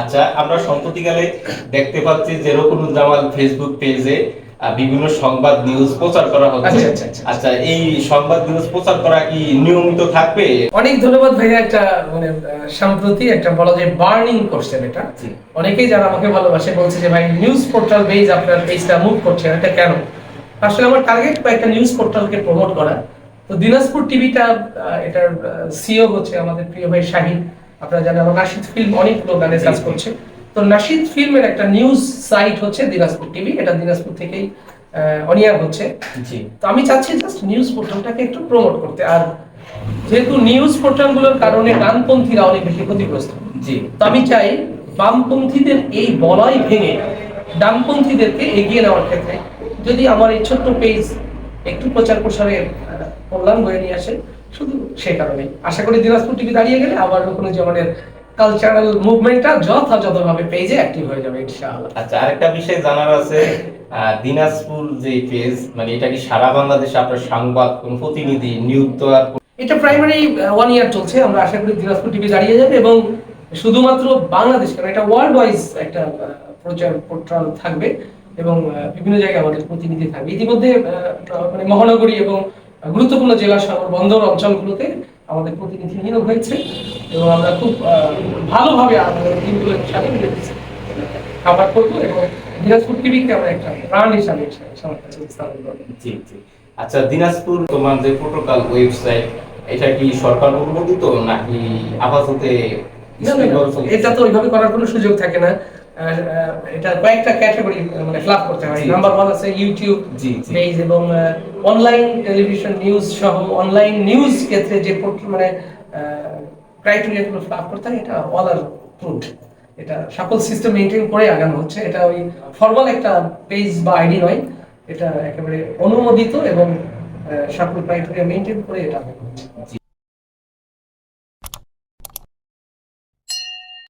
আচ্ছা আমরা সম্প্রতিকালে দেখতে পাচ্ছি যে রকুনুজ্জামান ফেসবুক পেজে বিভিন্ন সংবাদ নিউজ প্রচার করা হচ্ছে। আচ্ছা, আচ্ছা, আচ্ছা। আচ্ছা এই সংবাদ নিউজ প্রচার করা কি নিয়মিত থাকবে? অনেক ধন্যবাদ ভাইয়া একটা মানে সম্প্রতি একটা বলা যায় বার্নিং করছেন এটা। অনেকেই যারা আমাকে ভালোবাসে বলছে যে ভাই নিউজ পোর্টাল বেজ আপনার পেজটা মুভ করছেন এটা কেন? আসলে আমার টার্গেট কয়েকটা নিউজ পোর্টালকে প্রমোট করা। তো দিনাজপুর টিভিটা এটার সিও হচ্ছে আমাদের প্রিয় ভাই শাহিদ আপনারা জানেন আমার নাশিদ ফিল্ম অনেকগুলো গানে কাজ করছে। তো নাশিদ ফিল্মের একটা নিউজ সাইট হচ্ছে দিনাজপুর টিভি এটা দিনাজপুর থেকেই অনিয়ার হচ্ছে। জি। তো আমি চাচ্ছি জাস্ট নিউজ পোর্টালটাকে একটু প্রমোট করতে। আর যেহেতু নিউজ পোর্টালগুলোর কারণে ডানপন্থীরা অনেক বেশি ক্ষতিগ্রস্ত। জি। তো আমি চাই বামপন্থীদের এই বলয় ভেঙে ডানপন্থীদেরকে এগিয়ে নেওয়ার ক্ষেত্রে যদি আমার এই ছোট্ট পেজ একটু প্রচার প্রসারে কল্যাণ বয়ে নিয়ে আসে শুধু সে কারণে। আশা করি দিনাজপুর টিভি দাঁড়িয়ে গেলে আবার কোনো জীবনের কালচারাল মুভমেন্টটা যথাযথভাবে পেজে অ্যাক্টিভ হয়ে যাবে ইনশাআল্লাহ। আচ্ছা আরেকটা বিষয় জানার আছে দিনাজপুর যে পেজ মানে এটা কি সারা বাংলাদেশে আপনার সংবাদ কোন প্রতিনিধি নিয়োগ দেওয়ার এটা প্রাইমারি ওয়ান ইয়ার চলছে। আমরা আশা করি দিনাজপুর টিভি দাঁড়িয়ে যাবে এবং শুধুমাত্র বাংলাদেশ কেন এটা ওয়ার্ল্ড ওয়াইজ একটা প্রচার পোর্টাল থাকবে এবং বিভিন্ন জায়গায় আমাদের প্রতিনিধি থাকবে। ইতিমধ্যে মানে মহানগরী এবং গুরুত্বপূর্ণ জেলা শহর বন্দর অঞ্চলগুলোতে আমাদের প্রতিনিধি নিয়োগ হয়েছে এবং আমরা খুব ভালোভাবে আমাদের মিলে দিচ্ছি খাবার করব এবং দিনাজপুর টিভিকে আমরা একটা ব্রান্ড হিসাবে সবার কাছে স্থাপন করব। জি জি। আচ্ছা দিনাজপুর তোমার যে প্রোটোকল ওয়েবসাইট এটা কি সরকার অনুমোদিত নাকি আপাততে এটা তো ওইভাবে করার কোনো সুযোগ থাকে না। এটা কয়েকটা ক্যাটাগরি মানে ফ্লাপ করতে হয়। নাম্বার ওয়ান আছে ইউটিউব। পেজ এবং অনলাইন টেলিভিশন নিউজ সহ অনলাইন নিউজ ক্ষেত্রে যে মানে ক্রাইটেরিয়া গুলো ফ্লাপ করতে হয় এটা অল আর প্রুভড এটা সকল সিস্টেম মেনটেন করে আগানো হচ্ছে। এটা ওই ফর্মাল একটা পেজ বা আইডি নয়। এটা একেবারে অনুমোদিত এবং সকল ক্রাইটেরিয়া মেনটেন করে এটা আগানো হচ্ছে।